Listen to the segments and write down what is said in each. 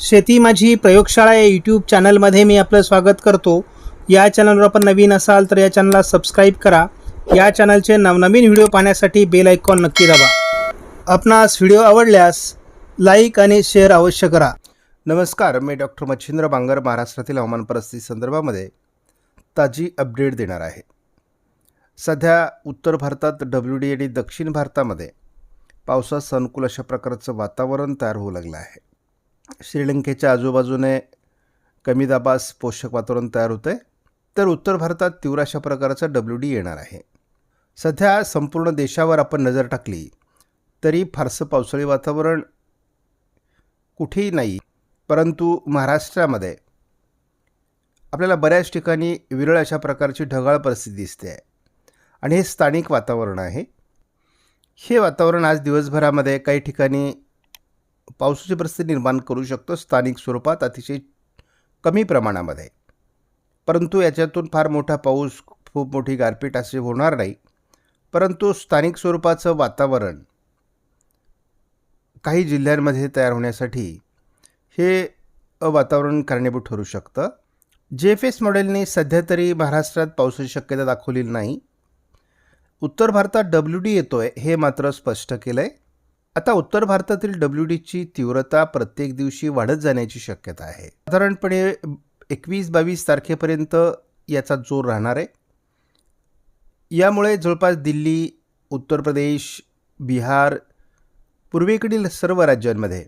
शेती माझी प्रयोगशाळा या यूट्यूब चॅनलमध्ये मी आपलं स्वागत करतो. या चॅनलवर आपण नवीन असाल तर या चॅनलला सबस्क्राईब करा. या चॅनलचे नवनवीन व्हिडिओ पाहण्यासाठी बेल आयकॉन नक्की दाबा. आपणास व्हिडिओ आवडल्यास लाईक आणि शेअर अवश्य करा. नमस्कार मी डॉक्टर मच्छिंद्र बांगर महाराष्ट्रातील हवामान परिस्थिती संदर्भामध्ये ताजी अपडेट देणार आहे. सध्या उत्तर भारतात डब्ल्यू डी आणि दक्षिण भारतामध्ये पावसास अनुकूल अशा प्रकारचं वातावरण तयार होऊ लागलं आहे. श्रीलंकेच्या आजूबाजूने कमी दाबास पोषक वातावरण तयार होतं आहे तर उत्तर भारतात तीव्र अशा प्रकारचं डब्ल्यू डी येणार आहे. सध्या संपूर्ण देशावर आपण नजर टाकली तरी फारसं पावसाळी वातावरण कुठेही नाही परंतु महाराष्ट्रामध्ये आपल्याला बऱ्याच ठिकाणी विरळ अशा प्रकारची ढगाळ परिस्थिती दिसते आहे आणि हे स्थानिक वातावरण आहे. हे वातावरण आज दिवसभरामध्ये काही ठिकाणी पावसाची परिस्थिती निर्माण करू शकतो स्थानिक स्वरूपात अतिशय कमी प्रमाणामध्ये. परंतु याच्यातून फार मोठा पाऊस खूप मोठी गारपीट असे होणार नाही. परंतु स्थानिक स्वरूपाचं वातावरण काही जिल्ह्यांमध्ये तयार होण्यासाठी हे वातावरण कारणीभूत ठरू शकतं. जे एफ एस मॉडेलने सध्या तरी महाराष्ट्रात पावसाची शक्यता दाखवलेली नाही. उत्तर भारतात डब्ल्यू डी येतो आहे हे मात्र स्पष्ट केलं आहे आता उत्तर भारतातील डब्ल्यू डीची तीव्रता प्रत्येक दिवशी वाढत जाण्याची शक्यता आहे. साधारणपणे एकवीस बावीस तारखेपर्यंत याचा जोर राहणार आहे. यामुळे जवळपास दिल्ली उत्तर प्रदेश बिहार पूर्वेकडील सर्व राज्यांमध्ये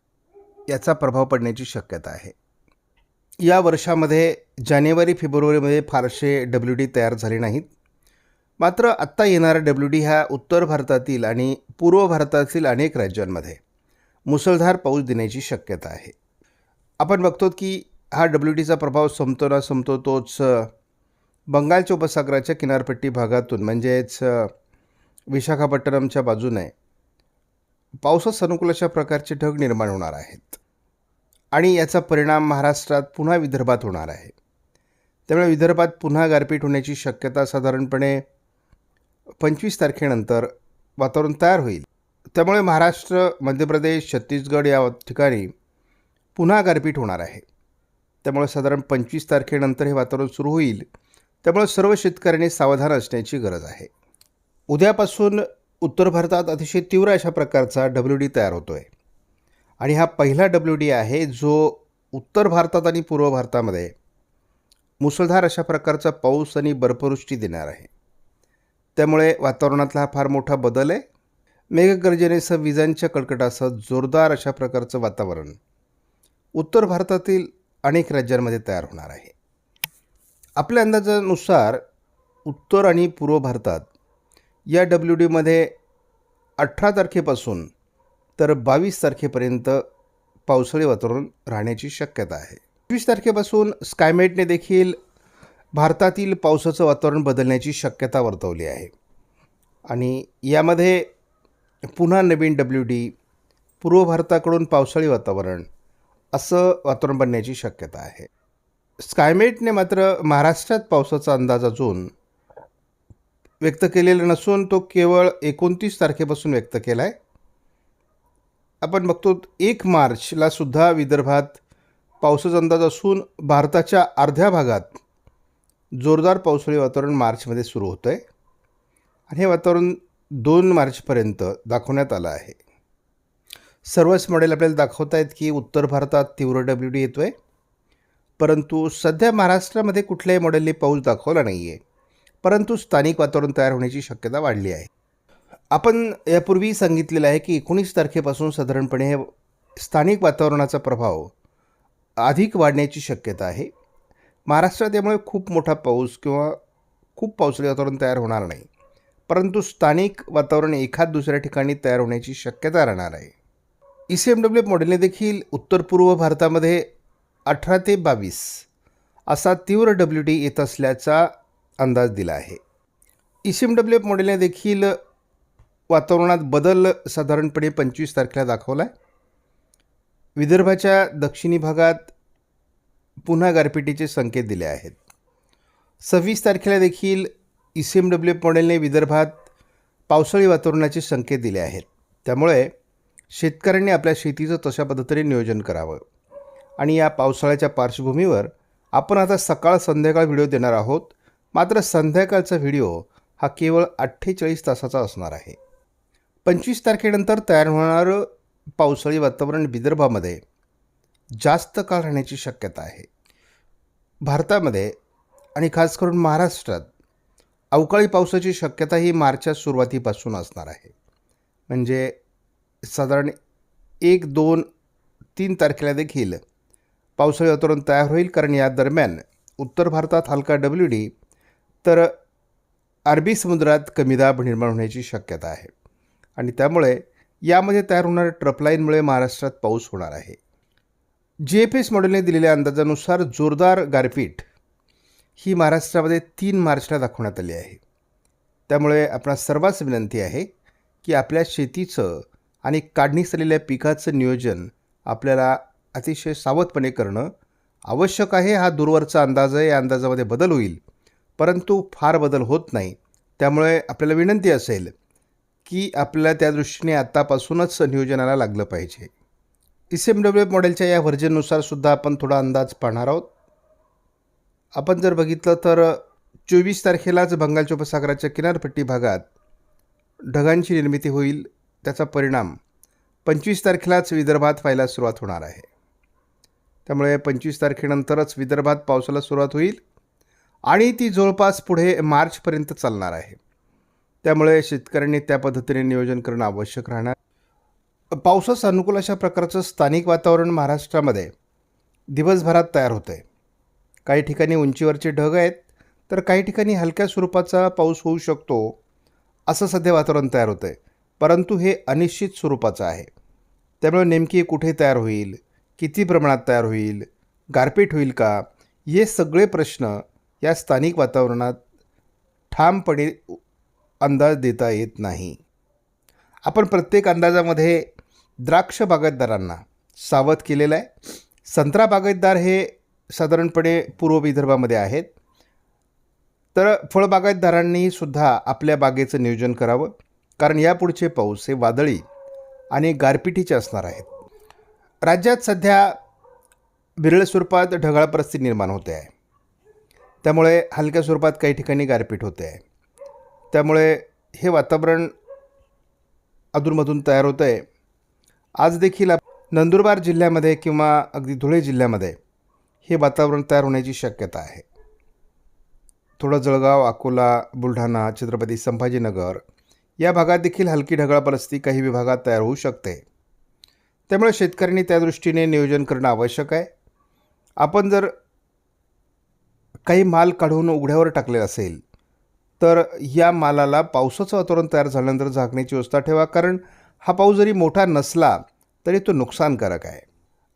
याचा प्रभाव पडण्याची शक्यता आहे. या वर्षामध्ये जानेवारी फेब्रुवारीमध्ये फारसे डब्ल्यू डी तयार झाले नाहीत. मात्र आत्ता येणारा डब्ल्यू डी हा उत्तर भारतातील आणि पूर्व भारतातील अनेक राज्यांमध्ये मुसळधार पाऊस देण्याची शक्यता आहे. आपण बघतो की हा डब्ल्यू डीचा प्रभाव संपतो ना संपतो तोच बंगालच्या उपसागराच्या किनारपट्टी भागातून म्हणजेच विशाखापट्टणमच्या बाजूने पावसात अनुकूल अशा प्रकारचे ढग निर्माण होणार आहेत. आणि याचा परिणाम महाराष्ट्रात पुन्हा विदर्भात होणार आहे. त्यामुळे विदर्भात पुन्हा गारपीट होण्याची शक्यता साधारणपणे पंचवीस तारखेनंतर वातावरण तयार होईल. त्यामुळे महाराष्ट्र मध्य प्रदेश छत्तीसगड या ठिकाणी पुन्हा गारपीट होणार आहे. त्यामुळे साधारण पंचवीस तारखेनंतर हे वातावरण सुरू होईल. त्यामुळे सर्व शेतकऱ्यांनी सावधान असण्याची गरज आहे. उद्यापासून उत्तर भारतात अतिशय तीव्र अशा प्रकारचा डब्ल्यू डी तयार होतो आहे आणि हा पहिला डब्ल्यू डी आहे जो उत्तर भारतात आणि पूर्व भारतामध्ये मुसळधार अशा प्रकारचा पाऊस आणि बर्फवृष्टी देणार आहे. त्यामुळे वातावरणातला हा फार मोठा बदल आहे. मेघगर्जनेसह विजांच्या कडकडासह जोरदार अशा प्रकारचं वातावरण उत्तर भारतातील अनेक राज्यांमध्ये तयार होणार आहे. आपल्या अंदाजानुसार उत्तर आणि पूर्व भारतात या डब्ल्यू डीमध्ये अठरा तारखेपासून तर बावीस तारखेपर्यंत पावसाळी वातावरण राहण्याची शक्यता आहे. वीस तारखेपासून स्कायमेटने देखील भारतातील पावसाचं वातावरण बदलण्याची शक्यता वर्तवली आहे. आणि यामध्ये पुन्हा नवीन डब्ल्यू डी पूर्व भारताकडून पावसाळी वातावरण असं वातावरण बनण्याची शक्यता आहे. स्कायमेटने मात्र महाराष्ट्रात पावसाचा अंदाज अजून व्यक्त केलेला नसून तो केवळ एकोणतीस तारखेपासून व्यक्त केला आहे आपण बघतो एक मार्चला सुद्धा विदर्भात पावसाचा अंदाज असून भारताच्या अर्ध्या भागात जोरदार पावसाळी वातावरण मार्चमध्ये सुरू होतं आहे आणि हे वातावरण दोन मार्चपर्यंत दाखवण्यात आलं आहे. सर्वच मॉडेल आपल्याला दाखवत आहेत की उत्तर भारतात तीव्र डब्ल्यू डी येतो आहे परंतु सध्या महाराष्ट्रामध्ये कुठल्याही मॉडेलने पाऊस दाखवला नाही आहे परंतु स्थानिक वातावरण तयार होण्याची शक्यता वाढली आहे. आपण यापूर्वी सांगितलेलं आहे की एकोणीस तारखेपासून साधारणपणे हे स्थानिक वातावरणाचा प्रभाव अधिक वाढण्याची शक्यता आहे. महाराष्ट्रात यामुळे खूप मोठा पाऊस किंवा खूप पावसाळी वातावरण तयार होणार नाही. परंतु स्थानिक वातावरण एखाद दुसऱ्या ठिकाणी तयार होण्याची शक्यता राहणार आहे. ई सी एम डब्ल्यू मॉडेलने देखील उत्तर पूर्व भारतामध्ये अठरा ते बावीस असा तीव्र डब्ल्यू टी येत असल्याचा अंदाज दिला आहे. E C M W F मॉडेलने देखील वातावरणात बदल साधारणपणे पंचवीस तारखेला दाखवला आहे विदर्भाच्या दक्षिणी भागात पुन्हा गारपिटीचे संकेत दिले आहेत. सव्वीस तारखेला देखील ई सी एम डब्ल्यू मॉडेलने विदर्भात पावसाळी वातावरणाचे संकेत दिले आहेत. त्यामुळे शेतकऱ्यांनी आपल्या शेतीचं तशा पद्धतीने नियोजन करावं. आणि या पावसाळ्याच्या पार्श्वभूमीवर आपण आता सकाळ संध्याकाळ व्हिडिओ देणार आहोत. मात्र संध्याकाळचा व्हिडिओ हा केवळ अठ्ठेचाळीस तासाचा असणार आहे. पंचवीस तारखेनंतर तयार होणारं पावसाळी वातावरण विदर्भामध्ये जास्त काळ राहण्याची शक्यता आहे. भारतामध्ये आणि खास करून महाराष्ट्रात अवकाळी पावसाची शक्यता ही मार्चच्या सुरुवातीपासून असणार आहे. म्हणजे साधारण एक दोन तीन तारखेला देखील पावसाळी वातावरण तयार होईल. कारण या दरम्यान उत्तर भारतात हलका डब्ल्यू डी तर अरबी समुद्रात कमी दाब निर्माण होण्याची शक्यता आहे. आणि त्यामुळे यामध्ये तयार होणाऱ्या ट्रपलाईनमुळे महाराष्ट्रात पाऊस होणार आहे. जी एफ एस मॉडेलने दिलेल्या अंदाजानुसार जोरदार गारपीट ही महाराष्ट्रामध्ये तीन मार्चला दाखवण्यात आली आहे. त्यामुळे आपणा सर्वांस विनंती आहे की आपल्या शेतीचं आणि काढणी झालेल्या पिकाचं नियोजन आपल्याला अतिशय सावधपणे करणं आवश्यक आहे. हा दूरवरचा अंदाज आहे. या अंदाजामध्ये बदल होईल. परंतु फार बदल होत नाही. त्यामुळे आपल्याला विनंती असेल की आपल्याला त्या दृष्टीने आत्तापासूनच नियोजनाला लागलं पाहिजे. एस एम डब्ल्यू एफ मॉडेलच्या या व्हर्जननुसार सुद्धा आपण थोडा अंदाज पाहणार आहोत. आपण जर बघितलं तर चोवीस तारखेलाच बंगालच्या उपसागराच्या किनारपट्टी भागात ढगांची निर्मिती होईल त्याचा परिणाम पंचवीस तारखेलाच विदर्भात व्हायला सुरुवात होणार आहे. त्यामुळे पंचवीस तारखेनंतरच विदर्भात पावसाला सुरुवात होईल आणि ती जवळपास पुढे मार्चपर्यंत चालणार आहे. त्यामुळे शेतकऱ्यांनी त्या पद्धतीने नियोजन करणं आवश्यक राहणार. पावसास अनुकूल अशा प्रकारचं स्थानिक वातावरण महाराष्ट्रामध्ये दिवसभरात तयार होतं आहे काही ठिकाणी उंचीवरचे ढग आहेत तर काही ठिकाणी हलक्या स्वरूपाचा पाऊस होऊ शकतो असं सध्या वातावरण तयार होतं आहे परंतु हे अनिश्चित स्वरूपाचं आहे. त्यामुळे नेमकी कुठे तयार होईल किती प्रमाणात तयार होईल गारपीट होईल का हे सगळे प्रश्न या स्थानिक वातावरणात ठामपणे अंदाज देता येत नाही. आपण प्रत्येक अंदाजामध्ये द्राक्ष बागायतदारांना सावध केलेलं आहे. संत्रा बागायतदार हे साधारणपणे पूर्व विदर्भामध्ये आहेत. तर फळबागायतदारांनी सुद्धा आपल्या बागेचं नियोजन करावं. कारण यापुढचे पाऊस हे वादळी आणि गारपिटीचे असणार आहेत. राज्यात सध्या विरळ स्वरूपात ढगाळ परिस्थिती निर्माण होते आहे. त्यामुळे हलक्या स्वरूपात काही ठिकाणी गारपीट होते आहे. त्यामुळे हे वातावरण अधूनमधून तयार होतं आहे. आज देखील नंदुरबार जिल्ह्यामध्ये किंवा अगदी धुळे जिल्ह्यामध्ये हे वातावरण तयार होण्याची शक्यता आहे. थोडं जळगाव अकोला बुलढाणा छत्रपती संभाजीनगर या भागात देखील हलकी ढगाळ परिस्थिती काही विभागात तयार होऊ शकते. त्यामुळे शेतकऱ्यांनी त्या दृष्टीने नियोजन करणं आवश्यक आहे. आपण जर काही माल काढून उघड्यावर टाकलेला असेल तर या मालाला पावसाचं वातावरण तयार झाल्यानंतर झाकण्याची व्यवस्था ठेवा. कारण हा पाऊस जरी मोठा नसला तरी तो नुकसानकारक आहे.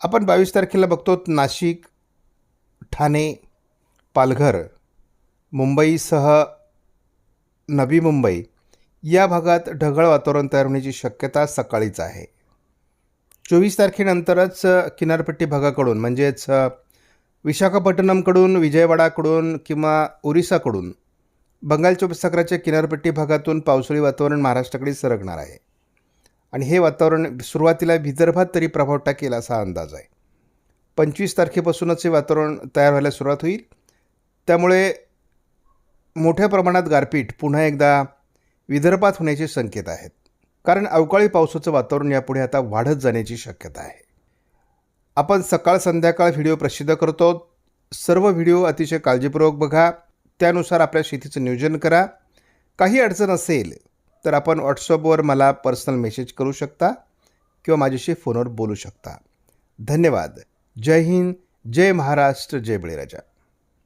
आपण बावीस तारखेला बघतो नाशिक ठाणे पालघर मुंबईसह नवी मुंबई या भागात ढगाळ वातावरण तयार होण्याची शक्यता सकाळीच आहे. चोवीस तारखेनंतरच किनारपट्टी भागाकडून म्हणजेच विशाखापट्टणमकडून विजयवाडाकडून किंवा ओरिसाकडून बंगालच्या उपसागराच्या किनारपट्टी भागातून पावसाळी वातावरण महाराष्ट्राकडे सरकणार आहे. आणि हे वातावरण सुरुवातीला विदर्भात तरी प्रभाव टाकेल असा अंदाज आहे. पंचवीस तारखेपासूनच हे वातावरण तयार व्हायला सुरुवात होईल. त्यामुळे मोठ्या प्रमाणात गारपीट पुन्हा एकदा विदर्भात होण्याचे संकेत आहेत. कारण अवकाळी पावसाचं वातावरण यापुढे आता वाढत जाण्याची शक्यता आहे. आपण सकाळ संध्याकाळ व्हिडिओ प्रसिद्ध करतो. सर्व व्हिडिओ अतिशय काळजीपूर्वक बघा. त्यानुसार आपल्या शेतीचं नियोजन करा. काही अडचण असेल तर आपण व्हॉट्सअपवर मला पर्सनल मेसेज करू शकता किंवा माझ्याशी फोनवर बोलू शकता. धन्यवाद. जय हिंद. जय महाराष्ट्र. जय बळीराजा.